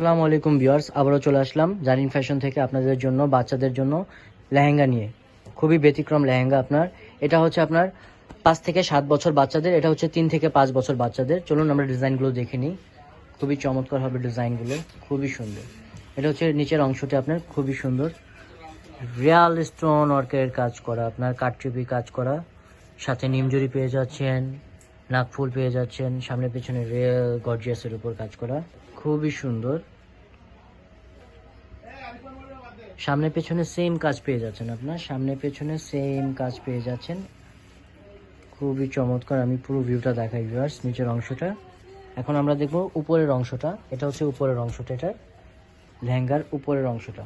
আসসালামু আলাইকুম ভিউয়ার্স, আবারও চলে আসলাম জারিন ফ্যাশন থেকে আপনাদের জন্য, বাচ্চাদের জন্য লেহেঙ্গা নিয়ে। খুবই ব্যতিক্রম লেহেঙ্গা আপনার। এটা হচ্ছে আপনার পাঁচ থেকে সাত বছর বাচ্চাদের, এটা হচ্ছে তিন থেকে পাঁচ বছর বাচ্চাদের। চলুন আমরা ডিজাইনগুলো দেখে নিই। খুবই চমৎকার হবে ডিজাইনগুলো, খুবই সুন্দর। এটা হচ্ছে নিচের অংশটি আপনার, খুবই সুন্দর। রিয়াল স্টোন ওয়ার্কের কাজ করা, আপনার কাঠচুপি কাজ করা। সাথে নিমজুরি পেয়ে যাচ্ছেন। নাকফুল পেয়ে যাচ্ছেন, সামনে পিছনে রিয়েল গর্জিয়াসের উপর কাজ করা। খুবই সুন্দর। সামনে পেছনে সেম কাজ পেয়ে যাচ্ছেন আপনার। সামনে পেছনে সেম কাজ পেয়ে যাচ্ছেন। খুবই চমৎকার। আমি পুরো ভিউটা দেখাই ভিউয়ার্স নিচের অংশটা। এখন আমরা দেখব উপরের অংশটা। এটা হচ্ছে উপরের অংশটা, এটা লেহেঙ্গার উপরের অংশটা।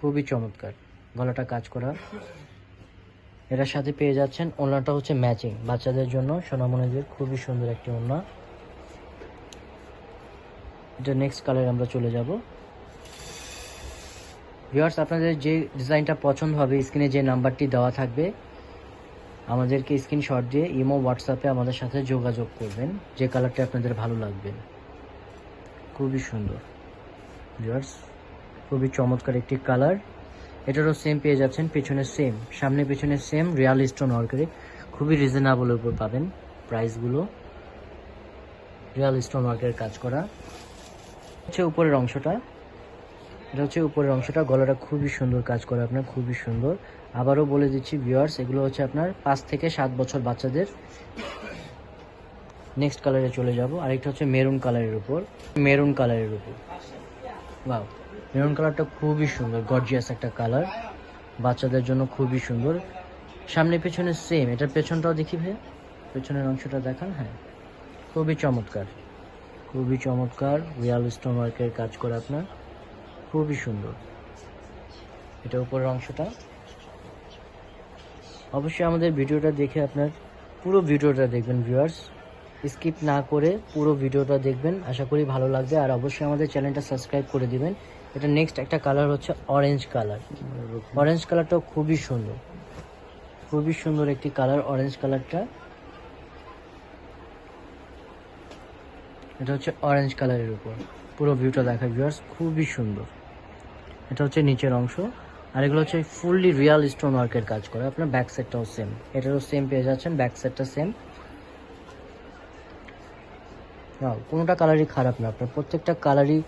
খুবই চমৎকার। গলাটা কাজ করা। এটার সাথে পেয়ে যাচ্ছেন ওনাটা হচ্ছে ম্যাচিং। বাচ্চাদের জন্য সোনামণিদের খুবই সুন্দর একটি ওনা এটা নেক্সট কালার আমরা চলে যাব। ভিউয়ার্স আপনাদের যে ডিজাইনটা পছন্দ হবে স্ক্রিনে যে নাম্বারটি দেওয়া থাকবে, আমাদেরকে স্ক্রিনশট দিয়ে ইমো হোয়াটসঅ্যাপে আমাদের সাথে যোগাযোগ করবেন। যে কালারটি আপনাদের ভালো লাগবে। খুবই সুন্দর। ভিউয়ার্স খুবই চমৎকার একটি কালার এটারও সেম পেয়ে যাচ্ছেন, পেছনে সেম সামনে পেছনে সেম রিয়াল স্টোন ওয়ার্কারে খুবই রিজনেবলের উপর পাবেন প্রাইসগুলো রিয়াল স্টোন ওয়ার্কের কাজ করা। হচ্ছে উপরের অংশটা। এটা হচ্ছে উপরের অংশটা। গলাটা খুবই সুন্দর কাজ করে আপনার, খুবই সুন্দর। আবারও বলে দিচ্ছি ভিউয়ার্স এগুলো হচ্ছে আপনার পাঁচ থেকে সাত বছর বাচ্চাদের। নেক্সট কালারে চলে যাব। আরেকটা হচ্ছে মেরুন কালারের উপর। মেরুন কালারের উপর। বাও মেরুন কালারটা খুবই সুন্দর গর্জিয়াস একটা কালার বাচ্চাদের জন্য খুবই সুন্দর। সামনে পেছনে সেম এটার পেছনটাও দেখি ভাই পেছনের অংশটা দেখান হ্যাঁ। খুবই চমৎকার। খুবই চমৎকার রিয়াল স্টোন ওয়ার্কের কাজ করে আপনার। খুবই সুন্দর। এটা উপরের অংশটা। অবশ্যই আমাদের ভিডিওটা দেখে আপনার পুরো ভিডিওটা দেখবেন ভিউয়ার্স স্কিপ না করে পুরো ভিডিওটা দেখবেন। আশা করি ভালো লাগবে। আর অবশ্যই আমাদের চ্যানেলটা সাবস্ক্রাইব করে দিবেন। এটা নেক্সট একটা কালার হচ্ছে অরেঞ্জ কালার অরেঞ্জ কালারটাও খুবই সুন্দর। খুবই সুন্দর একটি কালার অরেঞ্জ কালারটা এটা হচ্ছে অরেঞ্জ কালারের উপর। পুরো ভিউটা দেখা ভিউয়ার্স খুবই সুন্দর। এটা হচ্ছে নিচের অংশ। আর এগুলো হচ্ছে ফুললি রিয়াল স্টোন ওয়ার্কের কাজ করে। আপনার ব্যাক সাইডটাও সেম এটারও সেম পেয়ে যাচ্ছেন ব্যাক সাইডটা সেম কোনোটা কালারই খারাপ না। আপনার প্রত্যেকটা কালারই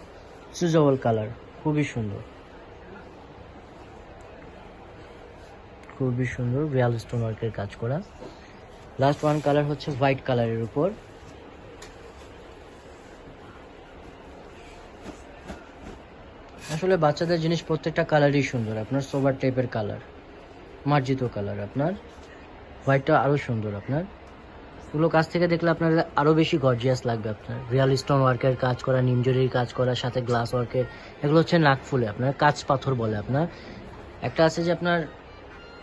সুজেবল কালার খুবই সুন্দর। খুবই সুন্দর রিয়াল স্টোন ওয়ার্কের কাজ করা। লাস্ট ওয়ান কালার হচ্ছে হোয়াইট কালারের উপর। আসলে বাচ্চাদের জিনিস প্রত্যেকটা কালারই সুন্দর, আপনার সোবার টাইপের কালার মার্জিত কালার আপনার। হোয়াইটটা আরও সুন্দর আপনার। এগুলো কাছ থেকে দেখলে আপনার আরও বেশি গর্জিয়াস লাগবে আপনার। রিয়াল স্টোন ওয়ার্কের কাজ করা নিমজরির কাজ করা, সাথে গ্লাস ওয়ার্কের এগুলো হচ্ছে নাকফুলে আপনার কাঁচ পাথর বলে আপনার। একটা আছে যে আপনার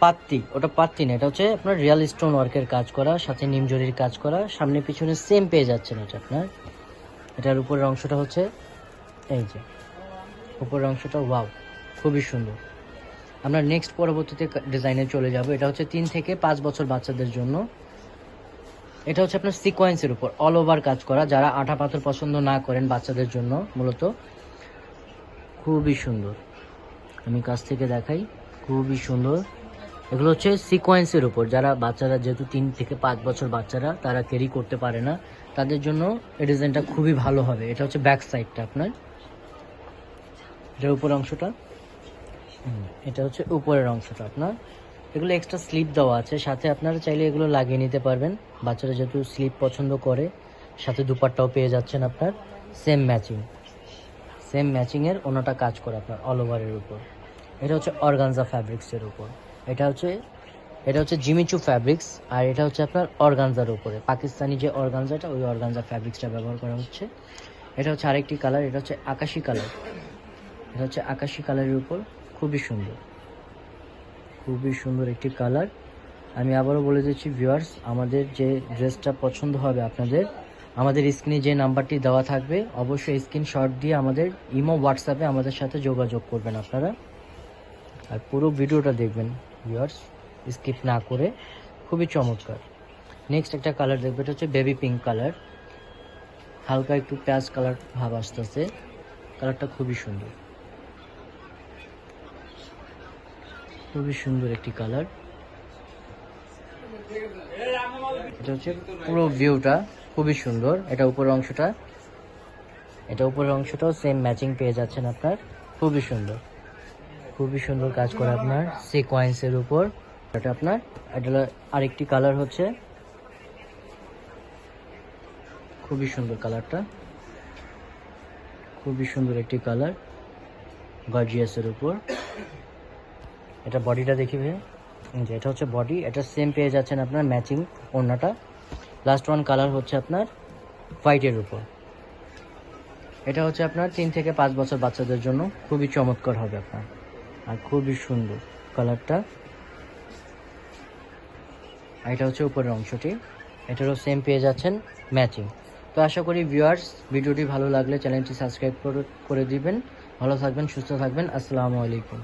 পাত্তি, ওটা পাত্তি না, এটা হচ্ছে আপনার রিয়াল স্টোন ওয়ার্কের কাজ করা, সাথে নিমজরির কাজ করা, সামনে পিছনে সেম পেয়ে যাচ্ছেন এটা আপনার। এটার উপরের অংশটা হচ্ছে এই যে, উপরের অংশটা ওয়াও খুবই সুন্দর। আমরা নেক্সট পরবর্তীতে ডিজাইনে চলে যাব, এটা হচ্ছে তিন থেকে পাঁচ বছর বাচ্চাদের জন্য। এটা হচ্ছে আপনার সিকোয়েন্সের উপর। অল ওভার কাজ করা। যারা আঠা পাথর পছন্দ না করেন বাচ্চাদের জন্য, মূলত, খুবই সুন্দর। আমি কাছ থেকে দেখাই, খুবই সুন্দর। এগুলো হচ্ছে সিকোয়েন্সের উপর। যারা বাচ্চারা, যেহেতু তিন থেকে পাঁচ বছর বাচ্চারা, তারা ক্যারি করতে পারে না। তাদের জন্য এই ডিজাইনটা খুবই ভালো হবে। এটা হচ্ছে ব্যাক সাইডটা আপনার। এটার উপরের অংশটা। এটা হচ্ছে উপরের অংশটা আপনার। এগুলো এক্সট্রা স্লিপ দেওয়া আছে। সাথে আপনারা চাইলে এগুলো লাগিয়ে নিতে পারবেন। বাচ্চারা যেহেতু স্লিপ পছন্দ করে, সাথে দুপাট্টাও পেয়ে যাচ্ছেন আপনার। সেম ম্যাচিং সেম ম্যাচিংয়ের অন্যটা কাজ করে আপনার অল ওভারের উপর। এটা হচ্ছে অর্গানজা ফ্যাব্রিক্সের উপর। এটা হচ্ছে এটা হচ্ছে জিমিচু ফ্যাব্রিক্স আর এটা হচ্ছে আপনার অর্গানজার উপরে। পাকিস্তানি যে অর্গানজাটা ওই অর্গানজা ফ্যাব্রিক্সটা ব্যবহার করা হচ্ছে। এটা হচ্ছে আরেকটি কালার এটা হচ্ছে আকাশি কালার এটা হচ্ছে আকাশি কালারের উপর। খুবই সুন্দর। খুবই সুন্দর একটি কালার। আমি আবারও বলে দিচ্ছি ভিউয়ার্স আমাদের যে ড্রেসটা পছন্দ হবে আপনাদের, আমাদের স্ক্রিনে যে নাম্বারটি দেওয়া থাকবে, অবশ্যই স্ক্রিনশট দিয়ে আমাদের ইমো হোয়াটসঅ্যাপে আমাদের সাথে যোগাযোগ করবেন আপনারা। আর পুরো ভিডিওটা দেখবেন ভিউয়ার্স স্কিপ না করে। খুবই চমৎকার। নেক্সট একটা কালার দেখবে, এটা হচ্ছে বেবি পিঙ্ক কালার। হালকা একটু প্যাচ কালার ভাব আসতেছে। কালারটা খুবই সুন্দর। খুবই সুন্দর একটি কালার। এটা হচ্ছে পুরো ভিউটা খুবই সুন্দর। এটা উপরের অংশটা। এটা উপরের অংশটাও সেম ম্যাচিং পেয়ে যাচ্ছেন আপনার। খুবই সুন্দর। খুবই সুন্দর কাজ করে আপনার সিকোয়েন্সের উপর। এটা আপনার, এটা আরেকটি কালার হচ্ছে। খুবই সুন্দর কালারটা খুবই সুন্দর একটি কালার গর্জিয়াসের উপর। এটা বডিটা দেখি ভাই যে, এটা হচ্ছে বডি এটা সেম পেয়ে যাচ্ছেন আপনার ম্যাচিং ওড়নাটা। লাস্ট ওয়ান কালার হচ্ছে আপনার হোয়াইটের উপর। এটা হচ্ছে আপনার তিন থেকে পাঁচ বছর বাচ্চাদের জন্য খুবই চমৎকার হবে আপনার। আর খুবই সুন্দর কালারটা এটা হচ্ছে উপরের অংশটি। এটারও সেম পেয়ে যাচ্ছেন ম্যাচিং তো আশা করি ভিউয়ার্স ভিডিওটি ভালো লাগলে চ্যানেলটি সাবস্ক্রাইব করে দিবেন। ভালো থাকবেন, সুস্থ থাকবেন। আসসালামু আলাইকুম।